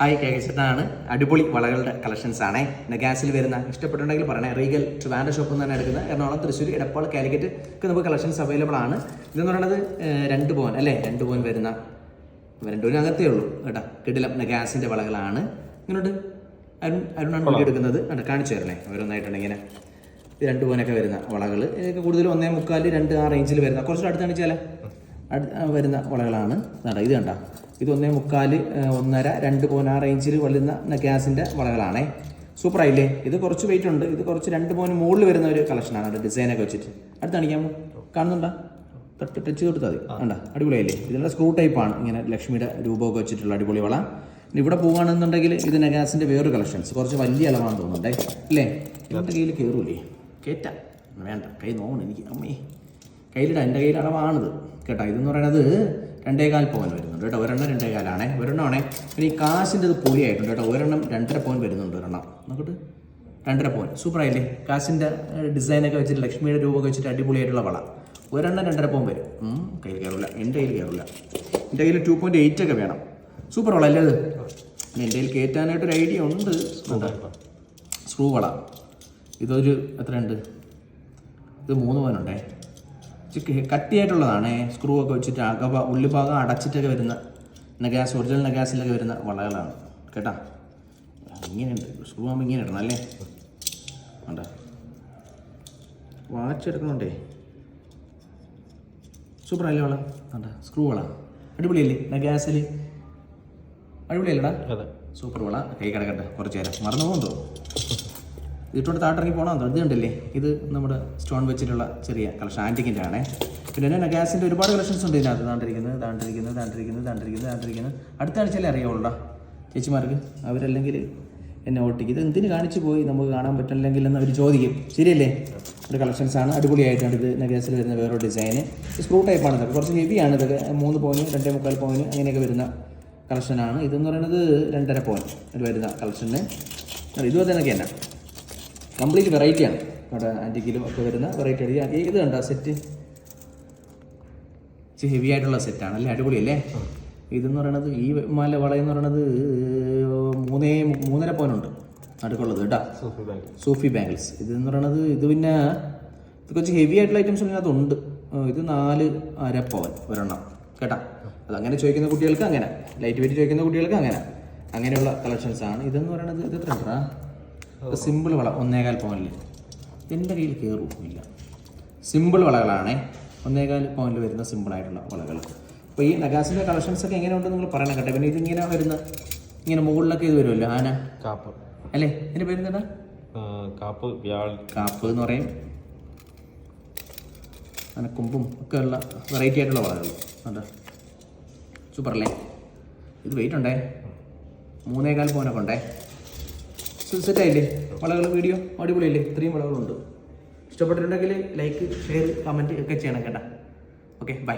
Hi കേക്കച്ചേട്ടാണ് അടിപൊളി വളകളുടെ collections ആണേ. ഗ്യാസിൽ വരുന്ന ഇഷ്ടപ്പെട്ടുണ്ടെങ്കിൽ പറയണേ റീഗൽ ട്രിവാൻഡ ഷോപ്പിൽ നിന്ന് തന്നെ എടുക്കുന്നത് എറണാകുളം തൃശ്ശൂർ എടപ്പാൾ കാലിക്കറ്റ് ഒക്കെ നമുക്ക് കളക്ഷൻസ് അവൈലബിൾ ആണ്. ഇതെന്ന് പറയുന്നത് രണ്ട് പോവൻ അല്ലേ? രണ്ട് പോവൻ വരുന്ന രണ്ട് പോനകത്തേ ഉള്ളൂ കേട്ടാ. കിടിലം നെഗാസിന്റെ വളകളാണ്. ഇങ്ങോട്ട് അരുൺ അരുണാണ് വീഡിയോ എടുക്കുന്നത്. അവിടെ കാണിച്ചു തരണേ ഓരോന്നായിട്ടാണ് ഇങ്ങനെ. ഇത് രണ്ട് പോനൊക്കെ വരുന്ന വളകൾ ഇതൊക്കെ കൂടുതൽ ഒന്നേ മുക്കാൽ രണ്ട് ആ റേഞ്ചിൽ വരുന്ന. കുറച്ചുകൂടെ അടുത്ത് കാണിച്ചാലേ അടു- വരുന്ന വളകളാണ്. ഇത് കണ്ട? ഇത് ഒന്നേ മുക്കാൽ ഒന്നര രണ്ട് പോനാ ആ റേഞ്ചിൽ വരുന്ന ഗ്യാസിന്റെ വളകളാണേ. സൂപ്പർ ആയില്ലേ? ഇത് കുറച്ച് വെയിറ്റ് ഉണ്ട്. ഇത് കുറച്ച് രണ്ട് പോന് മുകളിൽ വരുന്ന ഒരു കളക്ഷനാണ് അത് ഡിസൈനൊക്കെ വെച്ചിട്ട്. അടുത്ത് കാണിക്കാമോ? കാണുന്നുണ്ടോ? തട്ട് ടച്ച് കൊടുത്താൽ മതി. കണ്ട? അടിപൊളിയല്ലേ ഇതിനുള്ള സ്ക്രൂ ടൈപ്പാണ് ഇങ്ങനെ ലക്ഷ്മിയുടെ രൂപമൊക്കെ വെച്ചിട്ടുള്ള അടിപൊളി വള. ഇവിടെ പോകുകയാണെന്നുണ്ടെങ്കിൽ ഇത് നഗാസിന്റെ വേറൊരു കളക്ഷൻസ് കുറച്ച് വലിയ അളവാണെന്ന് തോന്നുന്നുണ്ടേ. അല്ലേ ഇതിന്റെ കയ്യിൽ കയറൂലേ കേറ്റാ. വേണ്ട. കൈ നോക്കണം എനിക്ക്. അമ്മേ. കയ്യിലിടാം. എന്റെ കയ്യിൽ അളവാണിത്. കേട്ടോ? ഇതെന്ന് പറയുന്നത് രണ്ടേകാൽ പോയിൻ വരുന്നുണ്ട് കേട്ടോ. ഒരെണ്ണം രണ്ടേകാലാണ്. ഒരെണ്ണമാണേ. പിന്നെ ഈ കാശിന്റെ ഇത് പൊളിയായിട്ടുണ്ട് കേട്ടോ. ഒരെണ്ണം രണ്ടര പോയിൻ വരുന്നുണ്ട് ഒരെണ്ണം. നോക്കട്ടെ. രണ്ടര പോയിൻ സൂപ്പർ ആയില്ലേ? കാശിന്റെ ഡിസൈനൊക്കെ വെച്ചിട്ട് ലക്ഷ്മിയുടെ രൂപമൊക്കെ വെച്ചിട്ട് അടിപൊളിയായിട്ടുള്ള വള. ഒരെണ്ണം രണ്ടര പോയിൻ വരും. കയ്യിൽ കയറില്ല എന്റെ കയ്യിൽ കയറില്ല എന്റെ കയ്യിൽ ടു പോയിന്റ് എയ്റ്റ് ഒക്കെ വേണം. സൂപ്പർ വള അല്ലേ അത് എന്റെ കയ്യിൽ കയറ്റാനായിട്ടൊരു ഐഡിയ ഉണ്ട്. സ്ക്രൂ വള. ഇതൊരു എത്രയുണ്ട്? ഇത് മൂന്ന് ഇച്ചിരി കട്ടിയായിട്ടുള്ളതാണേ. സ്ക്രൂ ഒക്കെ വെച്ചിട്ട് അകവ ഉള്ളിഭാഗം അടച്ചിട്ടൊക്കെ വരുന്ന നഗാസ് ഒറിജിനൽ നഗാസിലൊക്കെ വരുന്ന വളകളാണ്. കേട്ടാ? ഇങ്ങനെയുണ്ട്. സ്ക്രൂ ആകുമ്പോൾ ഇങ്ങനെ ഇടണം അല്ലേ? വേണ്ട വാച്ച് എടുക്കണോണ്ടേ സൂപ്പർ അല്ലേ വള? വേണ്ട സ്ക്രൂ വള. അടിപൊളിയല്ലേ? നഗാസിൽ അടിപൊളിയല്ലേടാ? അതെ. സൂപ്പർ വള. കൈ കിടക്കട്ടെ കുറച്ച് നേരം. മറന്നു പോകുന്നോ ഇതിട്ടോട്ട് താട്ടിറങ്ങി പോകണം ഇത് കണ്ടില്ലേ? ഇത് നമ്മുടെ സ്റ്റോൺ വെച്ചിട്ടുള്ള ചെറിയ കളക്ഷൻ ആന്റിക്കിന്റെ ആണേ. പിന്നെ തന്നെ ഗ്യാസിന്റെ ഒരുപാട് കളക്ഷൻസ് ഉണ്ട് ഇതിനകത്ത്. താണ്ടിരിക്കുന്നത് താണ്ടിരിക്കുന്നത് താണ്ടിരിക്കുന്നത് താണ്ടിരിക്കുന്നത് താണ്ടിരിക്കുന്നത് അടുത്ത ആഴ്ചയല്ലേ അറിയാവുള്ളൂ ചേച്ചിമാർക്ക് അവരല്ലെങ്കിൽ എന്നെ ഓട്ടിക്കും. ഇത് എന്തിന് കാണിച്ചു പോയി? നമുക്ക് കാണാൻ പറ്റില്ലെങ്കിൽ എന്ന് അവർ ചോദിക്കും. ശരിയല്ലേ? ഒരു കളക്ഷൻസ് ആണ്. അടിപൊളിയായിട്ടാണ് ഇത്. നഗേസിൽ വരുന്ന വേറൊരു ഡിസൈന് സ്ക്രൂ ടൈപ്പാണ് ഇതൊക്കെ. കുറച്ച് ഹെവിയാണ് ഇതൊക്കെ. മൂന്ന് പോയിന് രണ്ടേ മുക്കാൽ പോയിന് അങ്ങനെയൊക്കെ വരുന്ന കളക്ഷനാണ് ഇതെന്ന് പറയുന്നത് രണ്ടര പോയിന്റ് വരുന്ന കളക്ഷന് ഇതുപോലെ തന്നെ തന്നെ കംപ്ലീറ്റ് വെറൈറ്റിയാണ് നമ്മുടെ ആന്റിക്കിലും ഒക്കെ വരുന്ന വെറൈറ്റി ആണ്. ഇത് കണ്ടോ സെറ്റ് ഇച്ചിരി ഹെവി ആയിട്ടുള്ള സെറ്റാണ് അല്ലേ? അടിപൊളിയല്ലേ? ഇതെന്ന് പറയണത് ഈ മല വളയെന്ന് പറയണത് മൂന്നേ മൂന്നര പോയിനുണ്ട് നടുക്കുള്ളത് കേട്ടോ. സൂഫി ബാംഗിൾസ് ഇതെന്ന് പറയണത് ഇത് പിന്നെ ഇത് കുറച്ച് ഹെവി ആയിട്ടുള്ള ഐറ്റംസ് ഇതിനകത്തുണ്ട്. ഉണ്ട് ഇത് നാല് അര പവൻ ഒരെണ്ണം കേട്ടാ. അത് അങ്ങനെ ചോദിക്കുന്ന കുട്ടികൾക്ക് അങ്ങനെ. ലൈറ്റ് വെയിറ്റ് ചോദിക്കുന്ന കുട്ടികൾക്ക് അങ്ങനെ. അങ്ങനെയുള്ള കളക്ഷൻസ് ആണ്. ഇതെന്ന് പറയണത് ഇത് എത്ര ഉണ്ടാ സിമ്പിൾ വള ഒന്നേകാൽ പോയിന്റിൽ എന്റെ കയ്യിൽ കയറുമില്ല സിമ്പിൾ വളകളാണ്. ഒന്നേകാൽ പോയിന്റിൽ വരുന്ന സിമ്പിൾ ആയിട്ടുള്ള വളകൾ. അപ്പോൾ ഈ നഗാസിന്റെ കളക്ഷൻസ് ഒക്കെ എങ്ങനെയുണ്ടെന്ന് നിങ്ങൾ പറയണം കേട്ടോ. പിന്നെ ഇതിങ്ങനെ വരുന്ന ഇങ്ങനെ മുകളിലൊക്കെ ഇത് വരുമല്ലോ ആന. കാപ്പ്. അല്ലേ? എന്റെ പേര് എന്താ കാപ്പ് കാപ്പ് എന്ന് പറയും. അങ്ങനെ കുമ്പും ഒക്കെ ഉള്ള വെറൈറ്റി ആയിട്ടുള്ള വളകൾ. അതാ സൂപ്പർ അല്ലേ? ഇത് വെയിറ്റ് ഉണ്ടേ? മൂന്നേകാൽ പോനൊക്കെ ഉണ്ടേ? സെറ്റ് ആയില്ലേ വളകൾ വീഡിയോ അടിപൊളിയല്ലേ? ഇത്രയും വളകളുണ്ട്. ഇഷ്ടപ്പെട്ടിട്ടുണ്ടെങ്കിൽ ലൈക്ക് ഷെയർ കമന്റ് ഒക്കെ ചെയ്യണം കേട്ടോ. Okay bye